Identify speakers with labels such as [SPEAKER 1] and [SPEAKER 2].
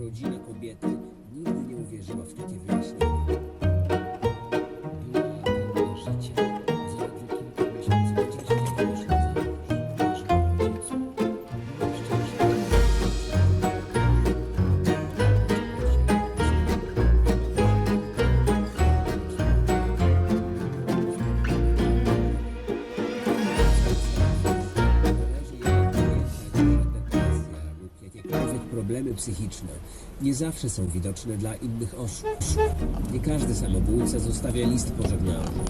[SPEAKER 1] rodzina kobiety nigdy nie uwierzyła w takie wyjaśnienie. Była pełna problemy psychiczne nie zawsze są widoczne dla innych osób. Nie każdy samobójca zostawia list pożegnalny.